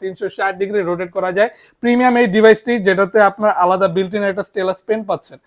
তিনশো ষাট degree rotate করা যায়। প্রিমিয়াম এই ডিভাইসটি যেটাতে আপনার আলাদা বিল্ট ইন একটা স্টেলাস পেন পাচ্ছেন।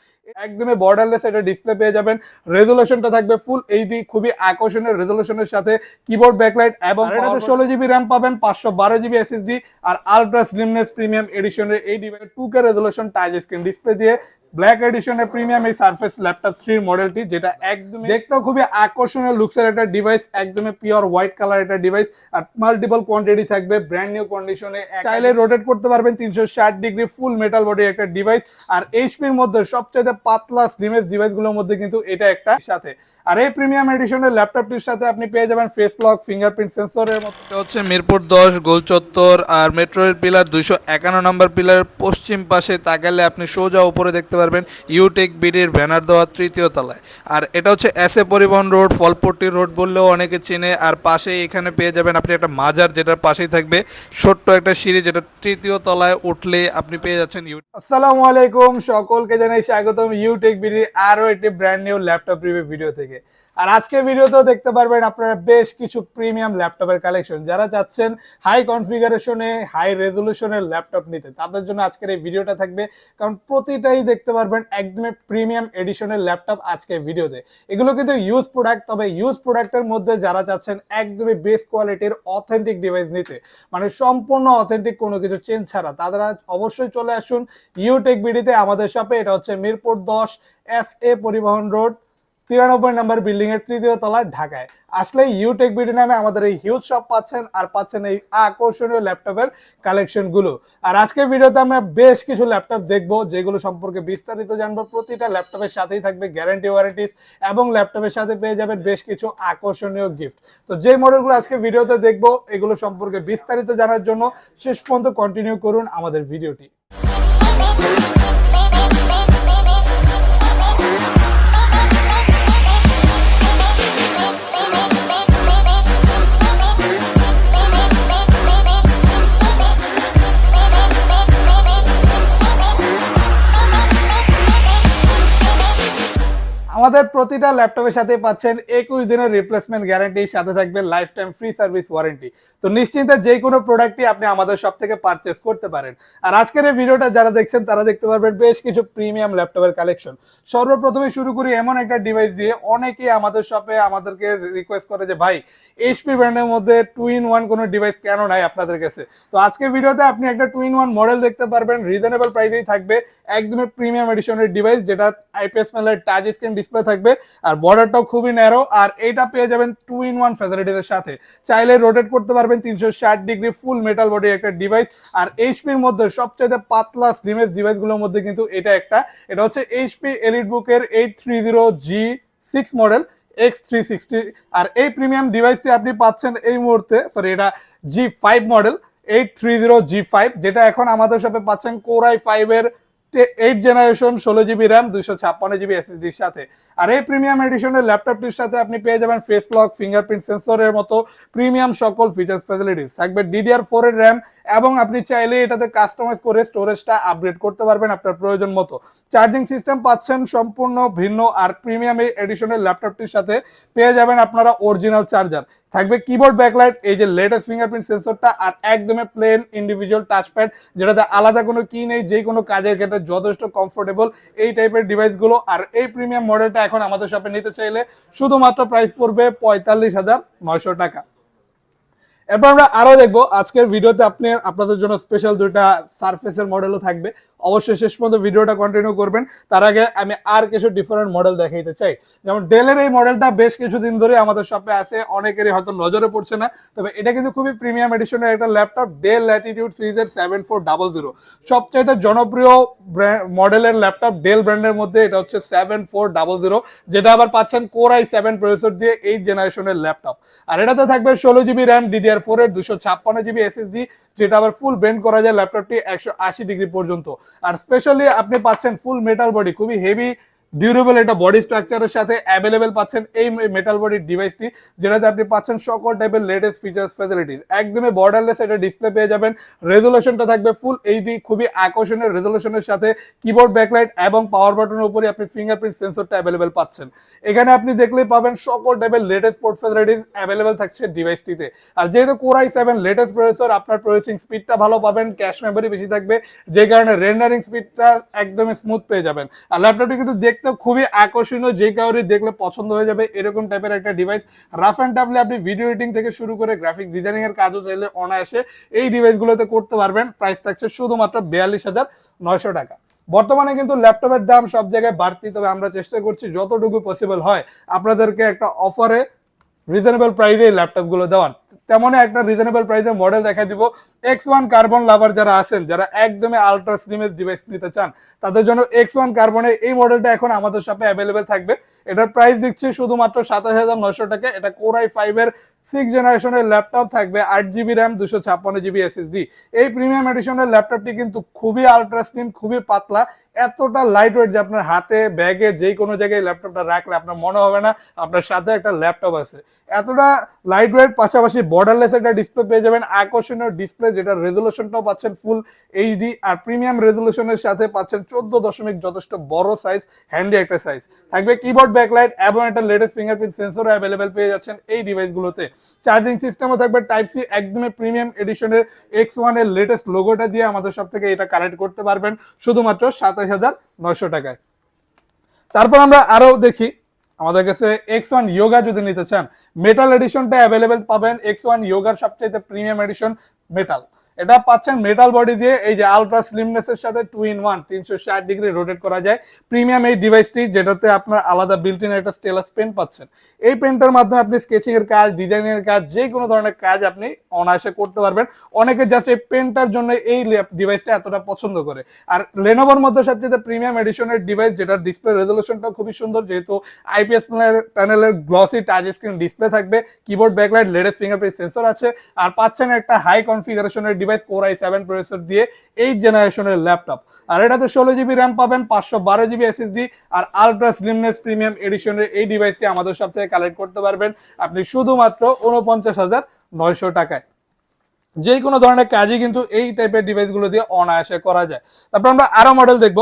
একদমই বর্ডারলেস এটা ডিসপ্লে পেয়ে যাবেন। রেজলিউশনটা থাকবে ফুল এইচডি খুবই আকর্ষণীয় রেজলিউশনের সাথে কিবোর্ড ব্যাকলাইট এবং এটাতে ষোলো জিবি র্যাম পাবেন পাঁচশো বারো জিবি এসএসডি আর আলট্রা স্লিমনেস প্রিমিয়াম এডিশনের এই device two K resolution touch screen display দিয়ে ব্ল্যাক এডিশনের প্রিমিয়াম এই সারফেস ল্যাপটপ থ্রি মডেলটি যেটা একদম দেখতেও খুবই আকর্ষণীয় লুকসের একটা ডিভাইস একদমই পিওর হোয়াইট কালার একটা ডিভাইস আর মাল্টিপল কোয়ান্টিটি থাকবে ব্র্যান্ড নিউ কন্ডিশনে চাইলে রোটেট করতে পারবেন তিনশো ষাট ডিগ্রি ফুল মেটাল বডি একটা ডিভাইস আর এইচপির মধ্যে সবচেয়ে পাতলা স্লিমেস ডিভাইসগুলোর মধ্যে কিন্তু এটা একটা সাথে। আর এই প্রিমিয়াম এডিশনের ল্যাপটপটির সাথে আপনি পেয়ে যাবেন ফেস লক ফিঙ্গারপ্রিন্ট সেন্সরের মতো। হচ্ছে মিরপুর দশ গোল চত্বর আর মেট্রো রেল পিলার দুইশো একান্ন নম্বর পিলারের পশ্চিম পাশে তাকালে আপনি সোজা উপরে দেখতে পারবেন ইউটেক বিডির ব্যানার দেওয়া তৃতীয় তলায়। আর এটা হচ্ছে এস এ পরিবহন রোড, ফলপট্টি রোড বললেও অনেকে চেনে। আর পাশে এখানে পেয়ে যাবেন আপনি একটা মাজার যেটার পাশেই থাকবে। ছোট্ট একটা সিঁড়ি যেটা তৃতীয় তলায় উঠলে আপনি পেয়ে যাচ্ছেন ইউ আসসালামু আলাইকুম, সকলকে জানাই স্বাগতম ইউটেক বিডির আরও একটি brand new laptop review video থেকে। আর আজকে ভিডিওতেও দেখতে পারবেন আপনারা বেশ কিছু প্রিমিয়াম ল্যাপটপের কালেকশন যারা চাচ্ছেন হাই কনফিগারেশনে হাই রেজলিউশনের ল্যাপটপ নিতে, তাদের জন্য আজকের এই ভিডিওটা থাকবে। কারণ প্রতিটাই দেখতে পারবেন একদমই প্রিমিয়াম এডিশনের ল্যাপটপ আজকে ভিডিওতে। এগুলো কিন্তু ইউজ প্রোডাক্ট তবে ইউজ প্রোডাক্টের মধ্যে যারা চাচ্ছেন একদমই বেস্ট কোয়ালিটির অথেন্টিক ডিভাইস নিতে মানে সম্পূর্ণ অথেন্টিক কোনো কিছু চেঞ্জ ছাড়া তারা অবশ্যই চলে আসুন ইউটেক বিডিতে আমাদের শপে এটা হচ্ছে মিরপুর দশ এস এ পরিবহন রোড তিরানব্বই নম্বর বিল্ডিং এর তৃতীয় তলায় ঢাকায়। আসলে ইউটেক বিডি নামে আমাদের এই হিউজ শপ পাচ্ছেন আর পাচ্ছেন এই আকর্ষণীয় ল্যাপটপের কালেকশনগুলো। আর আজকের ভিডিওতে আমরা বেশ কিছু ল্যাপটপ দেখব, যেগুলো সম্পর্কে বিস্তারিত জানব। প্রতিটা ল্যাপটপের সাথেই থাকবে গ্যারান্টি ওয়ারেন্টিস এবং ল্যাপটপের সাথে পেয়ে যাবেন বেশ কিছু আকর্ষণীয় গিফট তো যে মডেলগুলো আজকে ভিডিওতে দেখব, এগুলো সম্পর্কে বিস্তারিত জানার জন্য শেষ পর্যন্ত কন্টিনিউ করুন আমাদের ভিডিওটি আমাদের প্রতিটা ল্যাপটপের সাথে পাচ্ছেন একুশ দিনের রিপ্লেসমেন্ট গ্যারান্টি সাথে থাকবে lifetime free service warranty তো নিশ্চিন্তে যে কোনো প্রোডাক্টই আপনি আমাদের সব থেকে পারচেস করতে পারেন। আর আজকের এই ভিডিওটা যারা দেখছেন, তারা দেখতে পারবেন বেশ কিছু প্রিমিয়াম ল্যাপটপের কালেকশন সর্বপ্রথমে শুরু করি এমন একটা ডিভাইস দিয়ে অনেকেই আমাদের শপে আমাদেরকে রিকোয়েস্ট করে যে, ভাই এইচপি ব্র্যান্ডের মধ্যে টু ইন ওয়ান কোনো ডিভাইস কেন নাই আপনাদের কাছে? তো আজকের ভিডিওতে আপনি একটা টু ইন ওয়ান মডেল দেখতে পারবেন। রিজনেবল প্রাইসেই থাকবে। একদমই প্রিমিয়াম এডিশনের ডিভাইস যেটা আইপিএস প্যানেলের টাচ স্ক্রিন ডিসপ্লে থাকবে, আর বর্ডারটাও খুবই ন্যারো আর এটা পেয়ে যাবেন টু ইন ওয়ান ফ্যাসিলিটিসের সাথে। চাইলে রোটেট করতে পারবেন তিনশো ষাট ডিগ্রি ফুল মেটাল বডি একটা ডিভাইস আর এইচপির মধ্যে সবচেয়ে পাতলা স্লিমেস ডিভাইসগুলোর মধ্যে কিন্তু এটা একটা। এটা হচ্ছে এইচপি এলিট বুকের eight three zero G six model X three sixty আর এই প্রিমিয়াম ডিভাইসটি আপনি পাচ্ছেন এই মুহূর্তে সরি এটা G five model eight three zero G five যেটা এখন আমাদের সাথে পাচ্ছেন কোরাই ফাইভের এইট জেনারেশন ষোলো জিবি র্যাম দুইশো ছাপ্পান্ন জিবি এসএসডির সাথে। আর এই প্রিমিয়াম এডিশনের ল্যাপটপটির সাথে আপনি পেয়ে যাবেন ফেস লক ফিঙ্গারপ্রিন্ট সেন্সরের মতো প্রিমিয়াম সকল ফিচার্স ফ্যাসিলিটিস থাকবে ডিডিআর ফোর এর র্যাম এবং আপনি চাইলে এটাতে কাস্টমাইজ করে স্টোরেজটা আপগ্রেড করতে পারবেন আপনার প্রয়োজন মতো। চার্জিং সিস্টেম পাচ্ছেন সম্পূর্ণ ভিন্ন আর প্রিমিয়াম এই এডিশনের ল্যাপটপটির সাথে পেয়ে যাবেন আপনারা অরিজিনাল চার্জার থাকবে কিবোর্ড ব্যাকলাইট এই যে লেটেস্ট ফিঙ্গারপ্রিন্ট সেন্সরটা আর একদমই প্লেন ইন্ডিভিজুয়াল টাচপ্যাড যেটাতে আলাদা কোনো কি নেই, যে কোনো কাজের ক্ষেত্রে যথেষ্ট কমফোর্টেবল এই টাইপের ডিভাইসগুলো আর এই প্রিমিয়াম মডেলটা এখন আমাদের শপে নিতে চাইলে শুধুমাত্র প্রাইস পড়বে পঁয়তাল্লিশ হাজার নয়শো টাকা। এরপর আমরা আরও দেখব, আজকের ভিডিওতে আপনি, আপনাদের জন্য স্পেশাল দুইটা সারফেসের মডেলও থাকবে। অবশ্যই শেষ পর্যন্ত ভিডিওটা কন্টিনিউ করবেন। তার আগে আমি আর কিছু ডিফারেন্ট মডেল দেখাইতে চাই। যেমন ডেলের এই মডেলটা বেশ কিছুদিন ধরে আমাদের শপে আছে। অনেকেরই হয়তো নজরে পড়ছে না। তবে এটা কিন্তু খুবই প্রিমিয়াম এডিশনের একটা ল্যাপটপ ডেল ল্যাটিটিউড সিরিজের সেভেন ফোর ডাবল জিরো সবচাইতে জনপ্রিয় মডেলের ল্যাপটপ ডেল ব্র্যান্ডের মধ্যে এটা হচ্ছে সেভেন ফোর ডাবল জিরো যেটা আবার পাচ্ছেন কোর আই সেভেন প্রসেসর দিয়ে এইট জেনারেশনের ল্যাপটপ আর এটাতে থাকবে ষোলো জিবি র্যাম ডিডিআর ফোর এর দুশো ছাপ্পান্ন জিবি এসএসডি যেটা আবার ফুল বেন্ড করা যায় ল্যাপটপটি একশো আশি ডিগ্রি পর্যন্ত। আর স্পেশালি আপনি পাচ্ছেন ফুল মেটাল বডি খুবই হেভি ডিউরেবল একটা বডি স্ট্রাকচারের সাথে অ্যাভেলেবেল পাচ্ছেন এই মেটাল বডির ডিভাইসটি যেটাতে আপনি পাচ্ছেন সকল টাইপের লেটেস্ট ফিচার্স ফ্যাসিলিটিস একদমই বর্ডারলেস এটা ডিসপ্লে পেয়ে যাবেন। রেজুলেশনটা থাকবে ফুল এইচডি খুবই আকর্ষণীয় রেজুলেশনের সাথে কিবোর্ড ব্যাকলাইট এবং পাওয়ার বাটনের উপরে আপনি ফিঙ্গারপ্রিন্ট সেন্সরটা অ্যাভেলেবেল পাচ্ছেন। এখানে আপনি দেখলেই পাবেন সকল টাইপের লেটেস্ট পোর্ট ফ্যাসিলিটিস অ্যাভেলেবেল থাকছে ডিভাইসটিতে আর যেহেতু core i seven latest processor আপনার প্রসেসিং স্পিডটা ভালো পাবেন ক্যাশ মেমোরি বেশি থাকবে, যে কারণে রেন্ডারিং স্পিডটা একদমই স্মুথ পেয়ে যাবেন। আর ল্যাপটপটি কিন্তু দেখতে খুবই আকর্ষণীয়, যে কাউরি দেখলে পছন্দ হয়ে যাবে এরকম টাইপের একটা ডিভাইস রাফ অ্যান্ড টাফলে আপনি ভিডিও এডিটিং থেকে শুরু করে গ্রাফিক ডিজাইনিং এর কাজও চাইলে অনায়াসে এই ডিভাইসগুলোতে করতে পারবেন। প্রাইস থাকছে শুধুমাত্র বিয়াল্লিশ হাজার নয়শো টাকা। বর্তমানে কিন্তু ল্যাপটপের দাম সব জায়গায় বাড়তি, তবে আমরা চেষ্টা করছি যতটুকু পসিবল হয় আপনাদেরকে একটা অফারে রিজনেবল প্রাইসে ল্যাপটপগুলো দেওয়ার। তেমনই একটা রিজনেবল প্রাইসে মডেল দেখা দিব। এক্স ওয়ান কার্বন লাভার যারা আছেন, যারা একদমই আলট্রা স্লিমেজ ডিভাইস নিতে চান, তাদের জন্য এক্স ওয়ান কার্বনে এই মডেলটা এখন আমাদের শপে অ্যাভেলেবেল থাকবে। এটার প্রাইস দিচ্ছি শুধুমাত্র সাতাশ হাজার নশো টাকা। এটা কোরাই ফাইভের সিক্স জেনারেশনের ল্যাপটপ থাকবে, আট জিবি র্যাম দুশো ছাপ্পান্ন জিবি এসএসডি এই প্রিমিয়াম এডিশনের ল্যাপটপটি কিন্তু খুবই আলট্রা স্লিম খুবই পাতলা। এতটা লাইট ওয়েট যে আপনার হাতে, ব্যাগে, যে কোনো জায়গায় ল্যাপটপটা রাখলে আপনার মনে হবে না, আপনার সাথে একটা ল্যাপটপ আছে। এতটা লাইট ওয়েট পাশাপাশি বর্ডারলেস একটা ডিসপ্লে পেয়ে যাবেন। আকর্ষণীয় ডিসপ্লে যেটা রেজুলেশনটাও পাচ্ছেন ফুল এইচডি আর প্রিমিয়াম রেজুলেশনের সাথে পাচ্ছেন চোদ্দ দশমিক যথেষ্ট বড় সাইজ হ্যান্ডি একটা সাইজ থাকবে কিবোর্ড ব্যাকলাইট এবং একটা লেটেস্ট ফিঙ্গারপ্রিন্ট সেন্সরও অ্যাভেলেবেল পেয়ে যাচ্ছেন এই ডিভাইসগুলোতে চার্জিং সিস্টেমও থাকবে টাইপ সি একদমই প্রিমিয়াম এডিশনের এক্স ওয়ানের লেটেস্ট লোগোটা দিয়ে আমাদের সব থেকে এটা কালেক্ট করতে পারবেন। শুধুমাত্র সাতাশ হাজার নয়শো টাকায়। তারপর আমরা আরও দেখি, আমাদের কাছে এক্স ওয়ান ইয়োগা যদি নিতে চান মেটাল এডিশনটা অ্যাভেলেবেল পাবেন। এক্স ওয়ান ইয়োগার সবচেয়ে প্রিমিয়াম এডিশন মেটাল এটা পাচ্ছেন মেটাল বডি দিয়ে, এই যে আলট্রা স্লিমনেস এর সাথে টু ইন ওয়ান তিনশো ষাট ডিগ্রি রোটেট করা যায়। প্রিমিয়াম এই ডিভাইসটি যেটাতে আপনার আলাদা বিল্ট ইন একটা স্টেলাস পেন পাচ্ছেন। এই পেনটার মাধ্যমে আপনি স্কেচিং এর কাজ ডিজাইনিং এর কাজ, যে কোনো ধরনের কাজ আপনি অনায়াসে করতে পারবেন। অনেকে জাস্ট এই পেনটার জন্য এই ডিভাইসটা এতটা পছন্দ করে। আর লেনোভোর মধ্যে সবচেয়ে প্রিমিয়াম এডিশনের ডিভাইস যেটার ডিসপ্লে রেজলিউশনটা খুবই সুন্দর, যেহেতু আইপিএস প্যানেলের গ্লসি টাচ স্ক্রিন ডিসপ্লে থাকবে। Keyboard backlight latest fingerprint sensor আছে। আর পাচ্ছেন একটা high কনফিগারেশনের device core i seven processor দিয়ে এইট জেনারেশনের ল্যাপটপ আর এটাতে ষোলো জিবি র্যাম পাবেন, পাঁচশো বারো জিবি এসএসডি আর আলট্রা স্লিমনেস প্রিমিয়াম এডিশনের এই ডিভাইসটি আমাদের সব থেকে কালেক্ট করতে পারবেন। আপনি শুধুমাত্র উনপঞ্চাশ হাজার নয়শো টাকায়। যে কোনো ধরনের কাজই কিন্তু এই টাইপের ডিভাইসগুলো দিয়ে অনায়াসে করা যায়। তারপর আমরা আরও মডেল দেখব।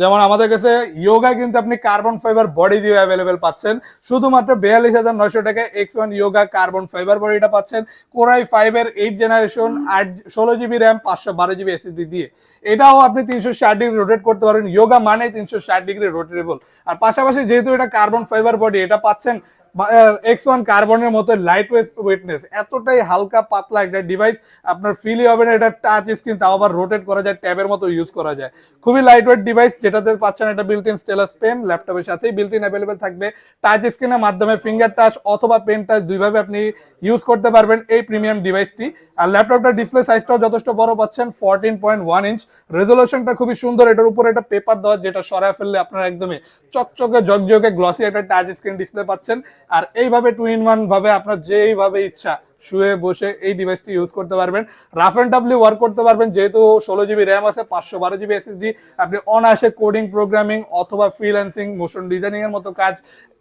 যেমন আমাদের কাছে ইয়োগা কিন্তু আপনি কার্বন ফাইবার বডি দিয়ে অ্যাভেলেবেল পাচ্ছেন। শুধুমাত্র বিয়াল্লিশ হাজার নয়শো টাকায় X one Yoga carbon fibre বডিটা পাচ্ছেন। কোরাই ফাইভের এইট জেনারেশন আট, ষোলো জিবি র্যাম পাঁচশো বারো জিবি এসএসডি দিয়ে। এটাও আপনি তিনশো ষাট ডিগ্রি রোটেট করতে পারেন। ইয়োগা মানে তিনশো ষাট ডিগ্রি রোটেটেবল আর পাশাপাশি যেহেতু এটা কার্বন ফাইবার বডি এটা পাচ্ছেন এক্স ওয়ান কার্বনের মতো লাইট ওয়েটনেস এতটাই হালকা পাতলা একটা ডিভাইস আপনার ফিলই হবে না, এটা টাচ স্ক্রিন তাও আবার রোটেট করা যায় ট্যাবের মতো ইউজ করা যায়। খুবই লাইট ওয়েট ডিভাইস যেটাতে পাচ্ছেন একটা বিল্ট ইন স্টেলাস পেন ল্যাপটপের সাথেই বিল্ট ইন অ্যাভেলেবেল থাকবে টাচ স্ক্রিনের মাধ্যমে ফিঙ্গার টাচ অথবা পেন টাচ দুইভাবে আপনি ইউজ করতে পারবেন এই প্রিমিয়াম ডিভাইসটি আর ল্যাপটপটার ডিসপ্লে সাইজটাও যথেষ্ট বড় পাচ্ছেন ফোরটিন পয়েন্ট ওয়ান ইঞ্চ রেজলিউশনটা খুবই সুন্দর, এটার উপরে একটা পেপার দেওয়া, যেটা সরায় ফেললে আপনারা একদমই চকচকে জগজগে গ্লসি একটা টাচ স্ক্রিন ডিসপ্লে পাচ্ছেন। আর এইভাবে টু ইন ওয়ান ভাবে আপনার যেইভাবে ইচ্ছা শুয়ে বসে এই ডিভাইসটি ইউজ করতে পারবেন। রাফ অ্যান্ড টাফলি ওয়ার্ক করতে পারবেন, যেহেতু ষোলো জিবি র্যাম আছে, পাঁচশো বারো জিবি এসএসডি আপনি অনায়াসে কোডিং প্রোগ্রামিং অথবা ফ্রিল্যান্সিং মোশন ডিজাইনিং এর মতো কাজ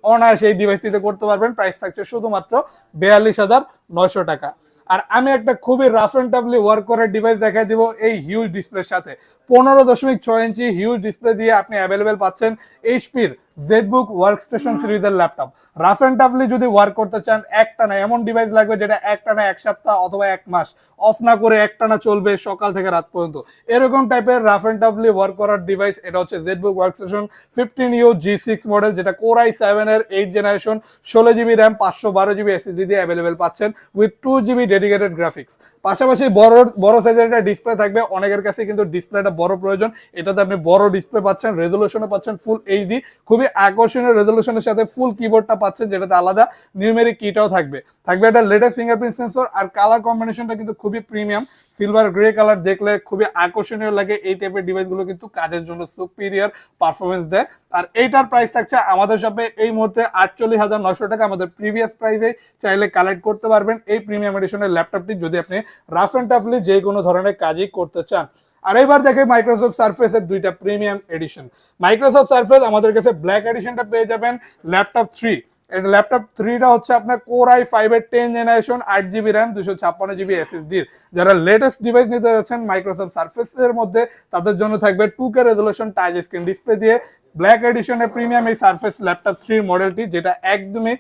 অনায়াসে এই ডিভাইসটিতে করতে পারবেন। প্রাইস থাকছে শুধুমাত্র বেয়াল্লিশ হাজার নয়শো টাকা। আর আমি একটা খুবই রাফ অ্যান্ড টাফলি ওয়ার্ক করার ডিভাইস দেখাই দিব এই হিউজ ডিসপ্লের সাথে। পনেরো দশমিক ছয় ইঞ্চি হিউজ ডিসপ্লে দিয়ে আপনি অ্যাভেলেবেল পাচ্ছেন এইচপির জেটবুক ওয়ার্ক স্টেশন সিরিজের ল্যাপটপ রাফ অ্যান্ড টাফলি যদি ওয়ার্ক করতে চান একটা না এমন ডিভাইস লাগবে যেটা একটা না এক সপ্তাহ অথবা এক মাস অফ না করে একটা না চলবে সকাল থেকে রাত পর্যন্ত। এরকম টাইপের রাফ অ্যান্ড টাফলি ওয়ার্ক করার ডিভাইস এটা হচ্ছে ZBook workstation fifteen U G six model যেটা কোরাই সেভেন এর এইট জেনারেশন ষোলো জিবি র্যাম পাঁচশো বারো জিবি এসএসডি দিয়ে অ্যাভেলেবেল পাচ্ছেন with two GB dedicated graphics পাশাপাশি বড় বড় সাইজের একটা ডিসপ্লে থাকবে অনেকের কাছে কিন্তু ডিসপ্লেটা বড় প্রয়োজন। এটাতে আপনি বড় ডিসপ্লে পাচ্ছেন রেজলিউশনও পাচ্ছেন ফুল এইচডি খুবই আকর্ষণীয় রেজলিউশনের সাথে ফুল কিবোর্ডটা পাচ্ছেন, যেটাতে আলাদা নিউমেরিক কিটাও থাকবে। থাকবে একটা লেটেস্ট ফিঙ্গারপ্রিন্ট সেন্সর আর কালার কম্বিনেশনটা কিন্তু খুবই প্রিমিয়াম সিলভার গ্রে কালার দেখলে খুবই আকর্ষণীয় লাগে। এই টাইপের ডিভাইসগুলো কিন্তু কাজের জন্য সুপিরিয়র পারফরমেন্স দেয়। আর এইটার প্রাইস থাকছে আমাদের শপে এই মুহূর্তে আটচল্লিশ হাজার নশো টাকা। আমাদের প্রিভিয়াস প্রাইসে চাইলে কালেক্ট করতে পারবেন। এই প্রিমিয়াম এডিশনের ল্যাপটপটি যদি আপনি রাফ অ্যান্ড টাফলি যে কোনো ধরনের কাজই করতে চান। আর এবার দেখে মাইক্রোসফট সার্ফেসের দুইটা প্রিমিয়াম এডিশন মাইক্রোসফট সার্ফেস আমাদের কাছে ব্ল্যাক এডিশনটা পেয়ে যাবেন ল্যাপটপ থ্রি এটা ল্যাপটপ থ্রিটা হচ্ছে আপনার কোর আই ফাইভের টেন জেনারেশন আট জিবি র্যাম দুশো ছাপ্পান্ন জিবি এসএসডির যারা লেটেস্ট ডিভাইস নিতে যাচ্ছেন মাইক্রোসফট সার্ফেস এর মধ্যে, তাদের জন্য থাকবে two K resolution touch screen display দিয়ে। ব্ল্যাক এডিশনের প্রিমিয়াম এই সার্ফেস ল্যাপটপ থ্রির মডেলটি যেটা একদমই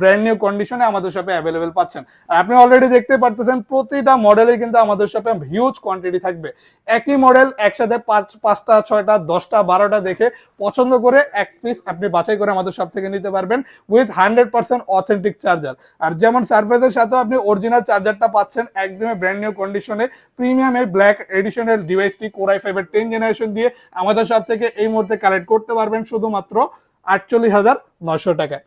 ব্র্যান্ড নিউ কন্ডিশনে আমাদের শপে অ্যাভেলেবেল পাচ্ছেন। আর আপনি অলরেডি দেখতে পারতেছেন, প্রতিটা মডেলে কিন্তু আমাদের শপে হিউজ কোয়ান্টিটি থাকবে। একই মডেল একসাথে পাঁচ, পাঁচটা, ছয়টা, দশটা, বারোটা দেখে পছন্দ করে এক পিস আপনি বাছাই করে আমাদের শপ থেকে নিতে পারবেন with hundred percent authentic charger আর যেমন সার্ফেসের সাথেও আপনি অরিজিনাল চার্জারটা পাচ্ছেন, একদমই ব্র্যান্ড নিউ কন্ডিশনে প্রিমিয়াম এই ব্ল্যাক এডিশনের ডিভাইসটি কোরাই ফাইভের টেন জেনারেশন দিয়ে আমাদের শপ থেকে এই মুহূর্তে কালেক্ট করতে পারবেন শুধুমাত্র আটচল্লিশ হাজার নশো টাকায়।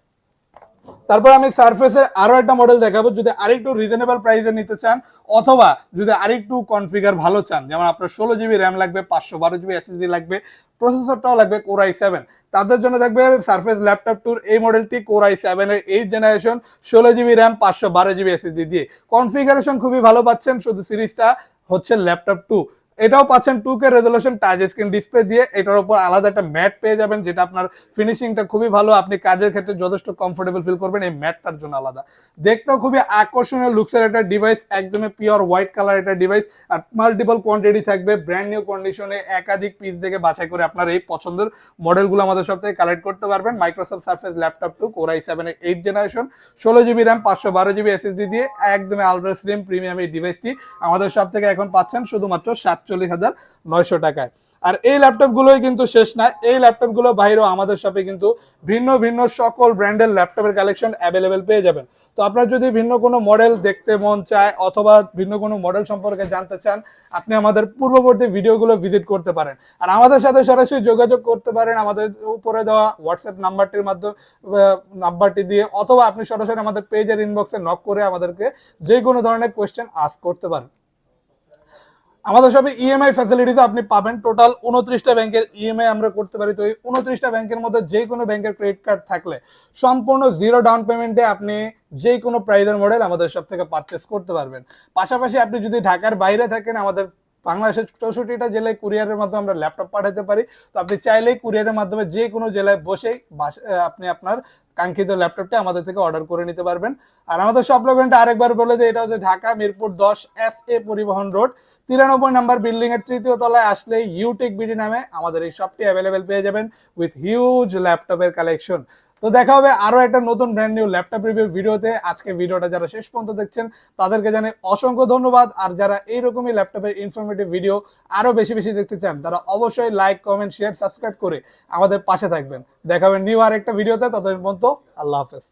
তারপর আমি সারফেসের আরও একটা মডেল দেখাবো, যদি আরেকটু রিজনেবল প্রাইসে নিতে চান, অথবা যদি আরেকটু কনফিগার ভালো চান, যেমন আপনার ষোলো জিবি র্যাম লাগবে, পাঁচশো বারো জিবি এসএসডি লাগবে প্রসেসরটাও লাগবে কোরাই সেভেন তাদের জন্য থাকবে সার্ফেস ল্যাপটপ টুর এই মডেলটি কোরাই সেভেন এর এইট জেনারেশন ষোলো জিবি র্যাম পাঁচশো বারো জিবি এসএসডি দিয়ে। কনফিগারেশন খুবই ভালো পাচ্ছেন, শুধু সিরিজটা হচ্ছে ল্যাপটপ টু এটাও পাচ্ছেন two K resolution touch screen display দিয়ে। এটার উপর আলাদা একটা ম্যাট পেয়ে যাবেন, যেটা আপনার ফিনিশিংটা খুবই ভালো। আপনি কাজের ক্ষেত্রে যথেষ্ট কমফোর্টেবল ফিল করবেন, এই ম্যাটটার জন্য আলাদা। দেখতেও খুবই আকর্ষণীয় লুকসের একটা ডিভাইস একদমই পিওর হোয়াইট কালার একটা ডিভাইস আর মাল্টিপল কোয়ান্টিটি থাকবে ব্র্যান্ড নিউ কন্ডিশনে একাধিক পিস দেখে বাছাই করে আপনার এই পছন্দের মডেলগুলো আমাদের সব থেকে কালেক্ট করতে পারবেন। Microsoft Surface laptop two core i seven eight generation ষোলো জিবি র্যাম পাঁচশো বারো জিবি এসএসডি দিয়ে, একদমই আলট্রা স্লিম প্রিমিয়াম এই ডিভাইসটি আমাদের সব থেকে এখন পাচ্ছেন, শুধুমাত্র সাতচল্লিশ হাজার নয়শো টাকায়। আর এই ল্যাপটপ গুলোই কিন্তু শেষ না এই ল্যাপটপগুলো বাইরেও আমাদের শপে কিন্তু ভিন্ন ভিন্ন সকল ব্র্যান্ডের ল্যাপটপের কালেকশন অ্যাভেলেবেল পেয়ে যাবেন। তো আপনার যদি ভিন্ন কোনো মডেল দেখতে মন চায় অথবা ভিন্ন কোনো মডেল সম্পর্কে জানতে চান, আপনি আমাদের পূর্ববর্তী ভিডিওগুলো ভিজিট করতে পারেন। আর আমাদের সাথে সরাসরি যোগাযোগ করতে পারেন আমাদের উপরে দেওয়া হোয়াটসঅ্যাপ নাম্বারটির মাধ্যমে নাম্বারটি দিয়ে, অথবা আপনি সরাসরি আমাদের পেজের ইনবক্সে নক করে আমাদেরকে যে কোনো ধরনের কোয়েশ্চেন আস্ক করতে পারেন। আমাদের সবে ইএমআই ফ্যাসিলিটিস আপনি পাবেন। টোটাল উনত্রিশটা ব্যাংকের ইএমআই আমরা করতে পারি। তো এই উনত্রিশটা ব্যাংকের মধ্যে যে কোনো ব্যাংকের ক্রেডিট কার্ড থাকলে সম্পূর্ণ জিরো ডাউন পেমেন্টে আপনি যে কোনো প্রাইজের মডেল আমাদের সব থেকে পারচেস করতে পারবেন। পাশাপাশি আপনি যদি ঢাকার বাইরে থাকেন, আমাদের বাংলাদেশের চৌষট্টিটা জেলায় কুরিয়ারের মাধ্যমে আমরা ল্যাপটপ পাঠাতে পারি। তো আপনি চাইলেই কুরিয়ারের মাধ্যমে যে কোনো জেলায় বাস- আপনি আপনার কাঙ্ক্ষিত ল্যাপটপটা আমাদের থেকে অর্ডার করে নিতে পারবেন। আর আমাদের সব লোকেনটা আরেকবার বলে যে এটা হচ্ছে ঢাকা মিরপুর দশ এস এ পরিবহন রোড। তিরানব্বই নাম্বার বিল্ডিং এর তৃতীয় তলায় আসলে ইউটেক বিডি নামে আমাদের এই শপটি অ্যাভেলেবেল পেয়ে যাবেন উইথ হিউজ ল্যাপটপের কালেকশন তো দেখা হবে আরও একটা নতুন ব্র্যান্ড নিউ ল্যাপটপ রিভিউ ভিডিওতে। আজকে ভিডিওটা যারা শেষ পর্যন্ত দেখছেন, তাদেরকে জানাই অসংখ্য ধন্যবাদ। আর যারা এইরকমই ল্যাপটপের ইনফরমেটিভ ভিডিও আরও বেশি বেশি দেখতে চান, তারা অবশ্যই লাইক কমেন্ট শেয়ার সাবস্ক্রাইব করে আমাদের পাশে থাকবেন। দেখা হবে নিউ আর একটা ভিডিওতে, ততদিন পর্যন্ত আল্লাহ হাফেজ।